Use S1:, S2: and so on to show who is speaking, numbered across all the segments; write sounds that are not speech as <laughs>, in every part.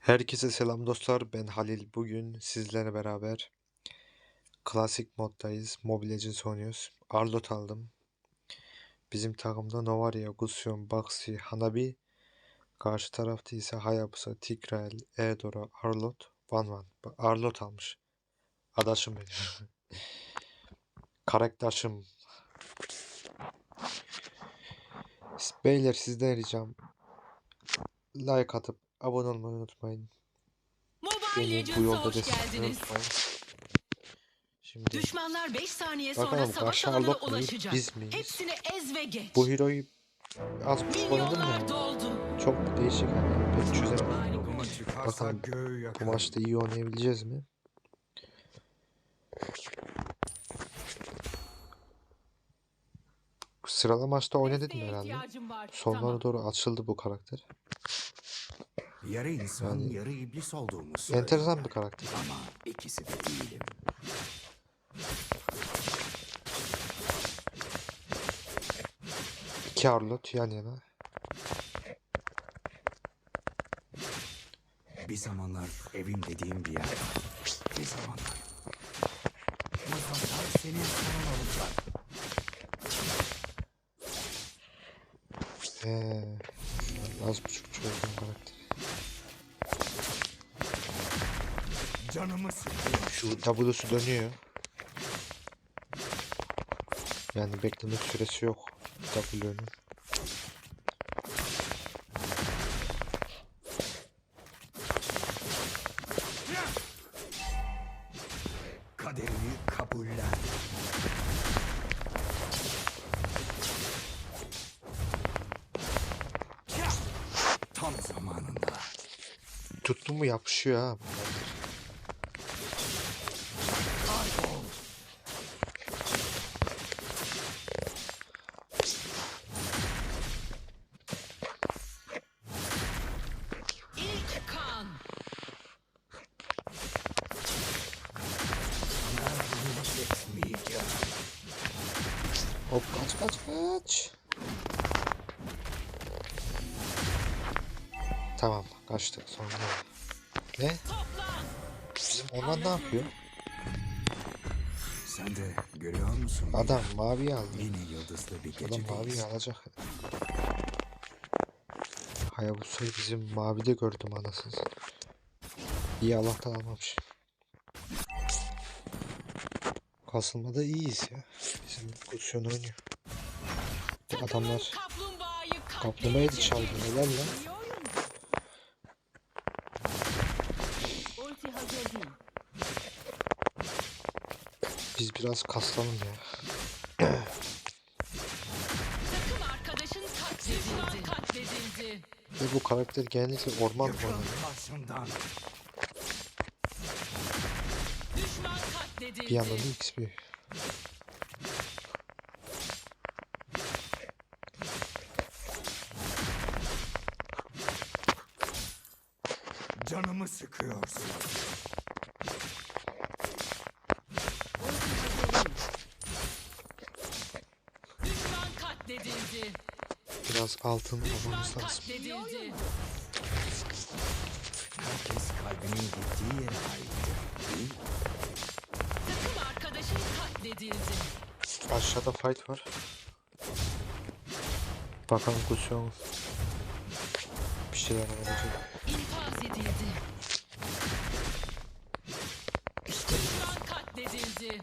S1: Herkese selam dostlar. Ben Halil. Bugün sizlerle beraber klasik moddayız. Mobile Legends oynuyoruz. Arlot aldım. Bizim takımda Novaria, Gusion, Baxi, Hanabi. Karşı tarafta ise Hayabusa, Tigrael, Eldora, Arlot, Van Van. Arlot almış. Adaşım benim. <laughs> Karaktaşım. Beyler sizden ricam like atıp abone olmayı unutmayın.
S2: Mobile
S1: Beni bu yolda
S2: hoş
S1: desteklemeyi
S2: geldiniz.
S1: unutmayın. Şimdi
S2: Düşmanlar 5 saniye sonra
S1: bakalım
S2: savaş
S1: karşı
S2: alanına
S1: muyuz
S2: ulaşacak.
S1: biz miyiz?
S2: Hepsini ez ve geç.
S1: Bu hero'yu az buçuk oynadım
S2: Milyonlar
S1: da
S2: doldu.
S1: çok değişik hani pek çözemedim.
S3: Çıkarsa
S1: Bakalım
S3: göğü
S1: Bu maçta iyi oynayabileceğiz mi? Sıralı maçta oynadım
S2: Desteğe
S1: herhalde.
S2: ihtiyacım var.
S1: Sonlara
S2: Tamam.
S1: doğru açıldı bu karakter.
S3: Yarı insan,
S1: Yani-
S3: yarı iblis olduğumu söylüyor.
S1: Enteresan bir karakter.
S3: Ama ikisi de değilim.
S1: İki Arlot yan yana.
S3: Bir zamanlar evim dediğim bir yer var. Bir zamanlar. Mızraklar senin sana olacak.
S1: Ee, az buçuk çözdüm
S3: Canımı sıkıyor.
S1: Şu W'su dönüyor. Yani bekleme süresi yok W'nun.
S3: Kaderini kabullen. Tam zamanında.
S1: Tuttu mu yapışıyor ha. Tamam kaçtık sonra. Ne? Bizim onlar ne yapıyor?
S3: Sen de görüyor musun?
S1: Adam mavi aldı.
S3: Yine yıldızlı bir
S1: Adam
S3: gecedeyiz.
S1: mavi alacak. Hayabusa'yı bizim mavide gördüm anasını. İyi Allah'tan almamış. Kasılmada iyiyiz ya. Bizim pozisyon oynuyor. Adamlar
S2: Kaplumbağayı
S1: çaldı. Helal lan.
S2: İyi oyun. Ulti hazır değil.
S1: Biz biraz kaslanalım ya.
S2: Takım arkadaşın katledildi. katledildi.
S1: Ve bu karakter genellikle orman
S2: katledildi.
S1: Bir yandan da XP.
S3: Canımı sıkıyorsun.
S2: Düşman katledildi.
S1: Biraz altın almamız lazım.
S2: katledildi.
S3: Herkes kalbinin gittiği yere mi?
S2: Takım arkadaşın katledildi.
S1: Aşağıda fight var. Bakalım Kusyon bir şeyler alacak.
S2: İnfaz edildi. Düşman katledildi.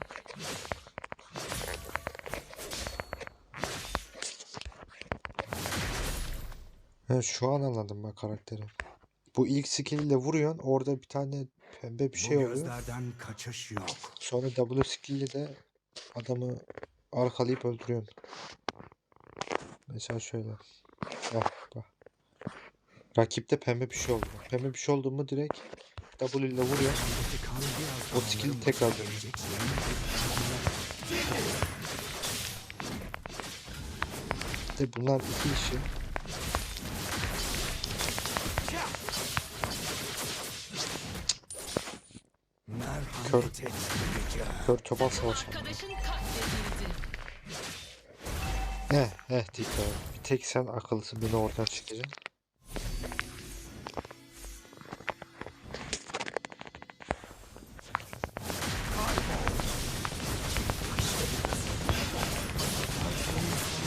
S1: He, şu an anladım ben karakteri. Bu ilk skill ile vuruyorsun. Orada bir tane pembe bir şey
S3: Bu
S1: oluyor.
S3: gözlerden kaçış yok.
S1: Sonra W skill ile de adamı arkalayıp öldürüyorsun. Mesela şöyle. Bak bak. Rakipte pembe bir şey oldu. Pembe bir şey oldu mu direkt W ile vuruyor. O skill tekrar dönüyor. De bunlar iki işi. Kör. Kör çoban savaşı. He he dikkat. Bir tek sen akıllısın beni oradan çıkacaksın.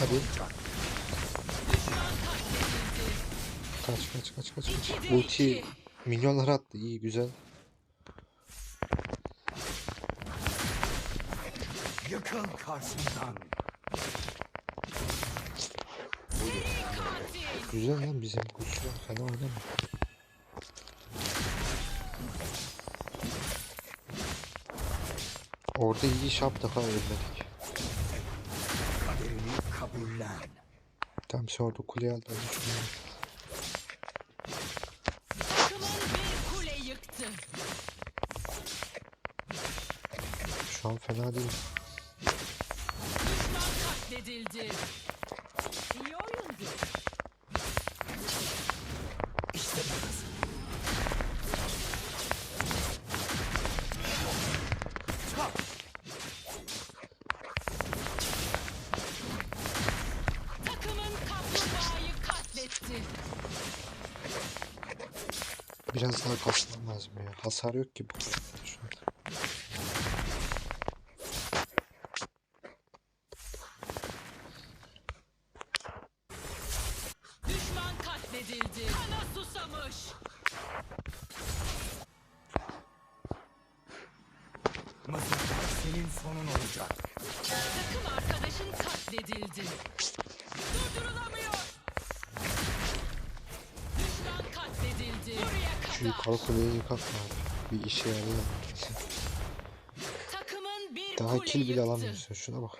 S1: Hadi. Kaç kaç kaç kaç
S2: kaç.
S1: Ulti milyonlar attı iyi güzel.
S3: Yıkıl karşımdan.
S1: Güzel lan bizim Gusyon fena oynama. Orada iyi iş yaptık ha ölmedik.
S3: Kaderini kabullen.
S1: Tamam sen orada kuleye al. hadi şunu.
S2: Takımın bir kule yıktı.
S1: Şu an fena değil.
S2: Katledildi. İyi oyundu.
S3: İşte burası.
S1: Biraz daha kasmam lazım ya. Hasar yok ki bu Şu yukarı kuleyi abi. Bir işe yarıyor.
S2: Takımın bir
S1: Daha kill bile alamıyorsun. Şuna bak.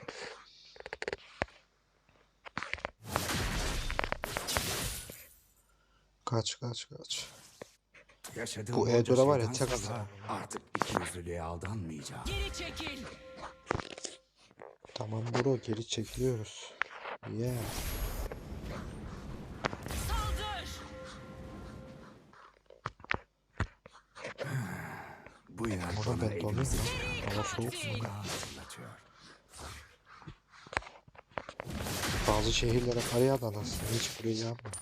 S1: Kaç kaç kaç.
S3: Yaşadığım
S1: Bu Eldor'a var ya, tek atar.
S3: Artık ikiyüzlülüğe aldanmayacağım.
S2: Geri çekil.
S1: Tamam bro geri çekiliyoruz. Yeah.
S3: Bu yer
S1: Burada lan. Hava soğuk. Bazı şehirlere kar yağdı anasını. Hiç buraya yağmıyor.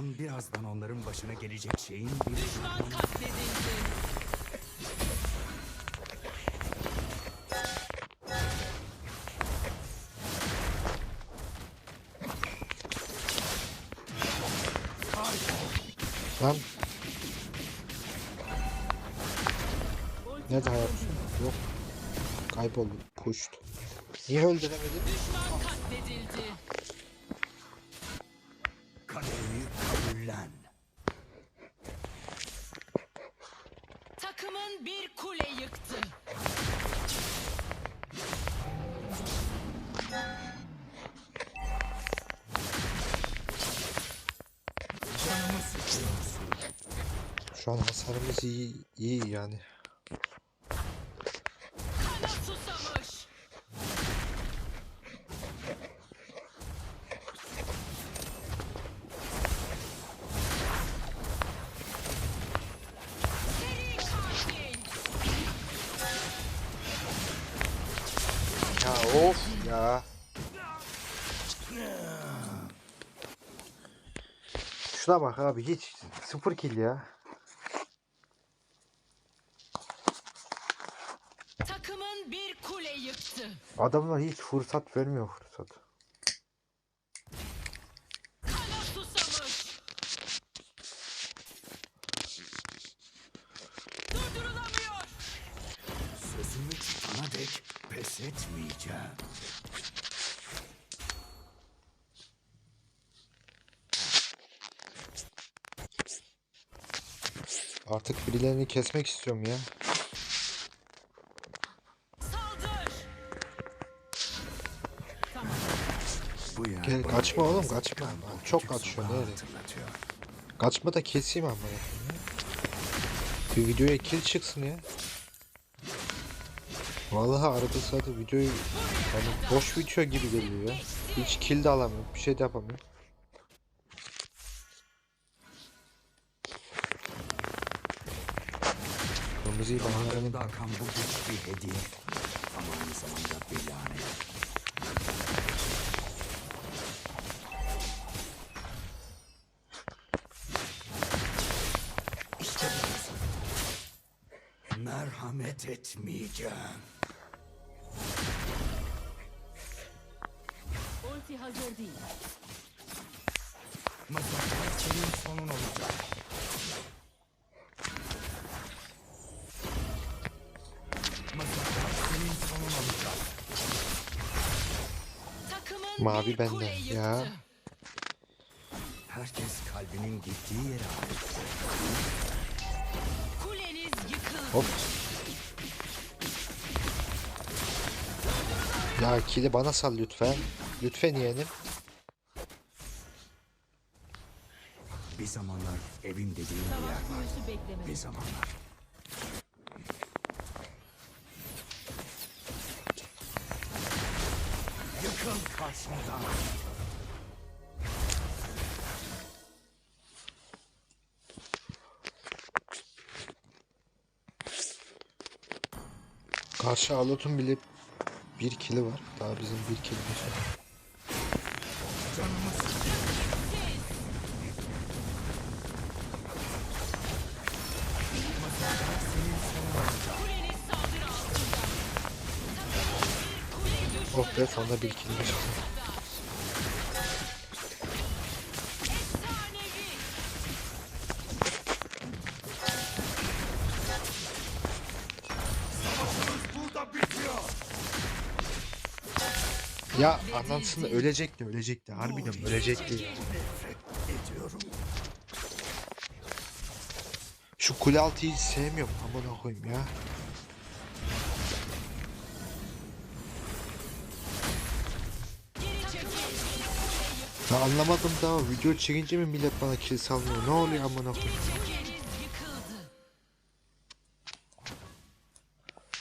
S3: Kan birazdan onların başına gelecek şeyin bir
S2: Düşman katledildi.
S1: Lan. Nerede hayatım? Yok. Kayboldu. Pushed. Niye öldüremedim?
S2: Düşman katledildi.
S1: Şu an hasarımız iyi, iyi yani. Ya of ya. Şuna bak abi hiç sıfır kill ya.
S2: Takımın bir kule yıktı.
S1: Adamlar hiç fırsat vermiyor fırsat.
S3: Sözümü tutana dek pes etmeyeceğim.
S1: Artık birilerini kesmek istiyorum ya.
S3: Bu
S1: Gel, kaçma oğlum, kaçma. çok kaçıyor, nereye? Kaçma da keseyim ama ya. Bir videoya kill çıksın ya. Vallahi arada sırada videoyu yani boş video gibi geliyor ya. Hiç kill de alamıyorum. Bir şey de yapamıyorum. Kırmızıyı bana
S3: Damarlarımda akan bu bir hediye. Ama merhamet etmeyeceğim.
S2: Ulti hazır değil.
S3: Mızraklar senin sonun olacak. Mızraklar senin sonun olacak.
S2: Takımın
S1: Mavi
S2: bir
S1: bende,
S2: kule yıktı.
S1: ya.
S3: Herkes kalbinin gittiği yere ait.
S2: Kuleniz yıkıldı.
S1: Hop. Ya kili bana sal lütfen. Lütfen yeğenim.
S3: Bir zamanlar evin dediğin bir yer var. Bir zamanlar. Yıkıl karşımdan.
S1: Karşı Alot'un bile bir kili var. Daha bizim bir kilimiz var. Oh be sonunda bir kilimiz var. Anlatsın ölecekti ölecekti. Harbiden ölecekti. Şu kule altıyı sevmiyorum. Amına koyayım ya. Ya anlamadım daha video çekince mi millet bana kill salmıyor? Ne oluyor amına koyayım?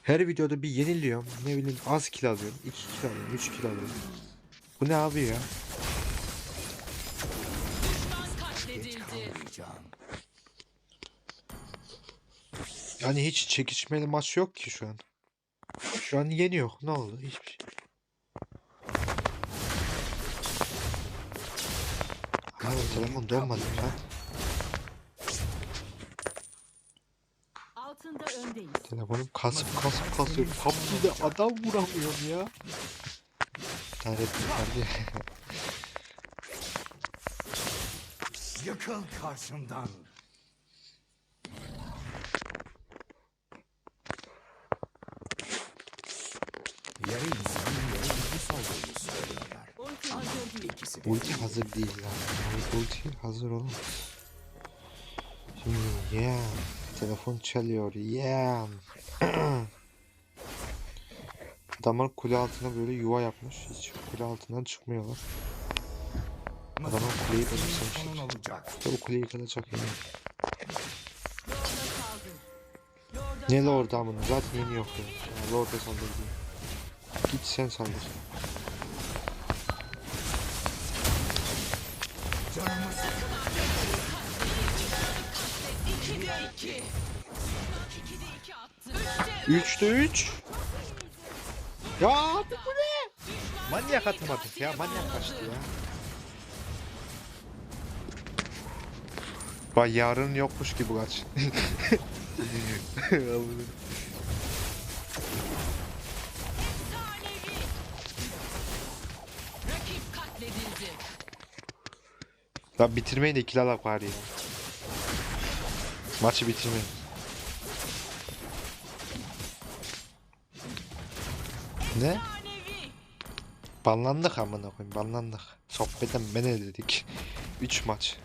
S1: Her videoda bir yeniliyorum. Ne bileyim az kill alıyorum. 2 kill alıyorum. 3 kill alıyorum. Bu ne abi ya? Yani hiç çekişmeli maç yok ki şu an. Şu an yeni yok. Ne oldu? Hiçbir şey. Ha telefon donmadı ya. Telefonum kasıp kasıp kasıyor. PUBG'de adam vuramıyorum ya. Hayret bir
S3: Yıkıl karşımdan. Yarı insan, yarı iblis olduğunu söylüyorlar.
S2: Ulti hazır değil.
S3: İkisi de
S1: Ulti hazır değil lan. Ama Ulti hazır oğlum. Şimdi ya telefon çalıyor ya. <clears throat> Adamlar kule altına böyle yuva yapmış. Hiç kule altından çıkmıyorlar. Adamın kuleyi
S3: olacak.
S1: İşte o kuleyi yıkılacak yani. Ne Lord amına zaten yeni yok ya. ya Lord'a saldır diyor. Git sen saldır.
S3: Canımı
S2: İki
S1: Ya abi bu ne? Manyak atmadık ya. Manyak kaçtı ya. Vay yarın yokmuş gibi kaç.
S2: Efsanevi. Rakip katledildi.
S1: Lan bitirmeyin de ikili alak bari ya. Maçı bitirmeyin. Ne? Banlandık amına koyayım banlandık. Sohbetten ben ne dedik? 3 maç.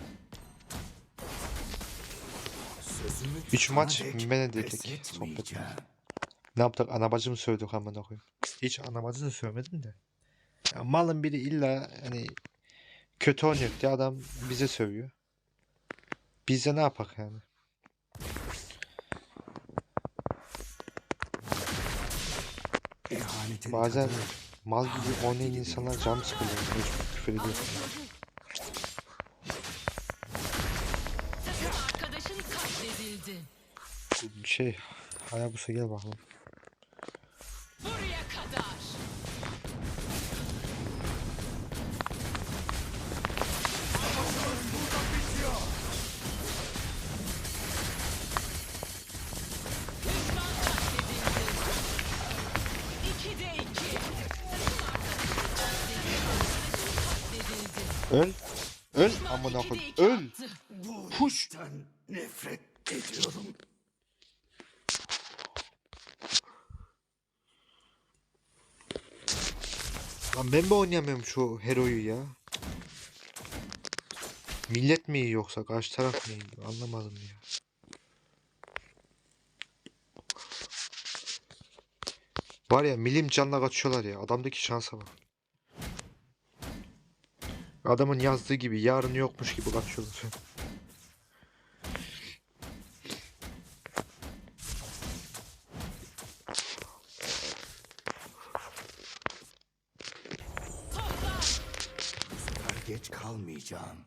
S3: sözümü
S1: Üç
S3: tutana
S1: maç
S3: dek
S1: beni dedik.
S3: etmeyeceğim.
S1: Ne yaptık? Anabacımı sövdük amına koyayım. Hiç anabacını sövmedim de. Ya malın biri illa hani kötü oynuyor diye adam bize sövüyor. Biz de ne yapak yani? Bazen mal gibi oynayan insanlar can sıkılıyor. Mecbur küfür ediyor.
S2: Takım arkadaşın katledildi.
S1: Şey, Hayabusa gel bakalım.
S2: Buraya kadar.
S1: Öl. Öl. Amına koyayım. Öl.
S3: işten nefret ediyorum.
S1: Lan ben mi oynayamıyorum şu heroyu ya? Millet mi iyi yoksa karşı taraf mı iyi? Anlamadım ya. Var ya milim canla kaçıyorlar ya. Adamdaki şansa bak. Adamın yazdığı gibi yarın yokmuş gibi
S3: sefer geç kalmayacağım.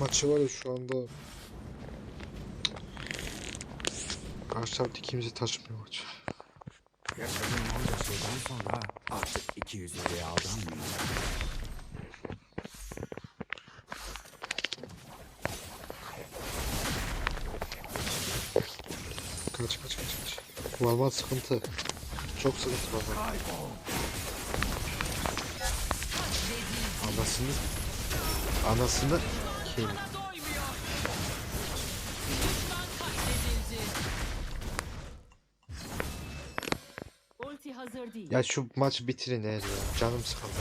S1: Maçı var ya şu anda Karşı taraf ikimizi taşımıyor maç.
S3: Yaşadığım onca şeyden sonra artık iki yüzlüğe aldanmayacağım.
S1: Kaç kaç kaç kaç. Valman sıkıntı. Çok sıkıntı var. Anasını Anasını kim?
S4: Değil.
S1: Ya şu maçı bitirin eğer ya. Canım sıkıldı.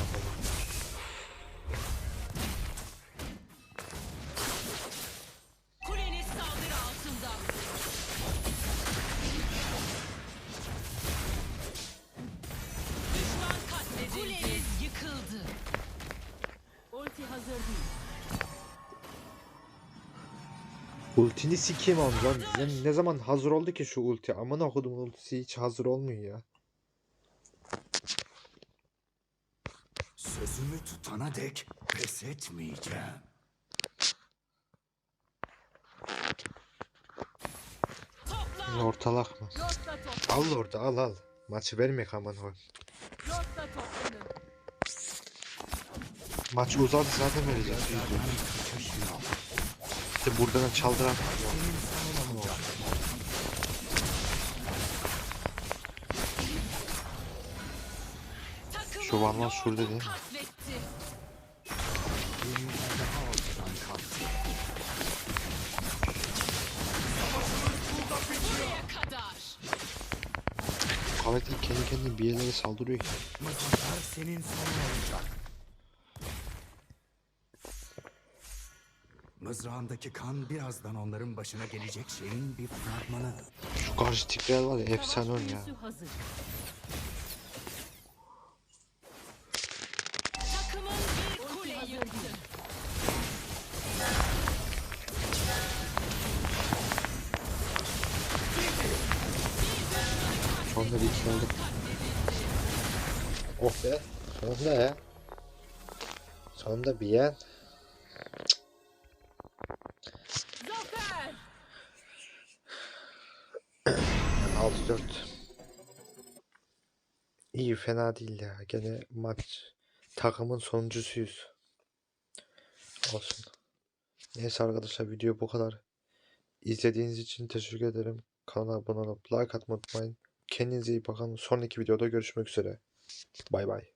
S2: Kuleniz saldırı altında. Düşman katledildi. Kuleniz yıkıldı.
S4: Ulti hazır değil.
S1: Ultini sikeyim amcam. Yani ne zaman hazır oldu ki şu ulti? Aman okudum ultisi hiç hazır olmuyor ya.
S3: Sözümü tutana dek pes etmeyeceğim.
S2: Topla.
S1: Ortalak mı?
S4: Lord'la top.
S1: Al orada al al. Maçı vermek aman koy.
S4: Lord'la toplanın.
S1: Maç uzadı zaten vereceğiz. İşte buradan çaldıran. Şu Van Van
S2: lordu
S1: şurada değil mi? Kavetin kendi kendine bir yerlere saldırıyor ki.
S3: Senin sonun olacak. Mızrağımdaki kan birazdan onların başına gelecek şeyin bir fragmanı.
S1: Şu karşı tipler var ya efsane oyun ya.
S4: hazır.
S1: Sonunda bir iki aldık. Oh be. Sonunda ya. Sonunda bir yen.
S4: Zafer!
S1: 6-4. İyi fena değil ya. Gene maç takımın sonuncusuyuz. Olsun. Neyse arkadaşlar video bu kadar. İzlediğiniz için teşekkür ederim. Kanala abone olup like atmayı unutmayın. Kendinize iyi bakın. Sonraki videoda görüşmek üzere. Bay bay.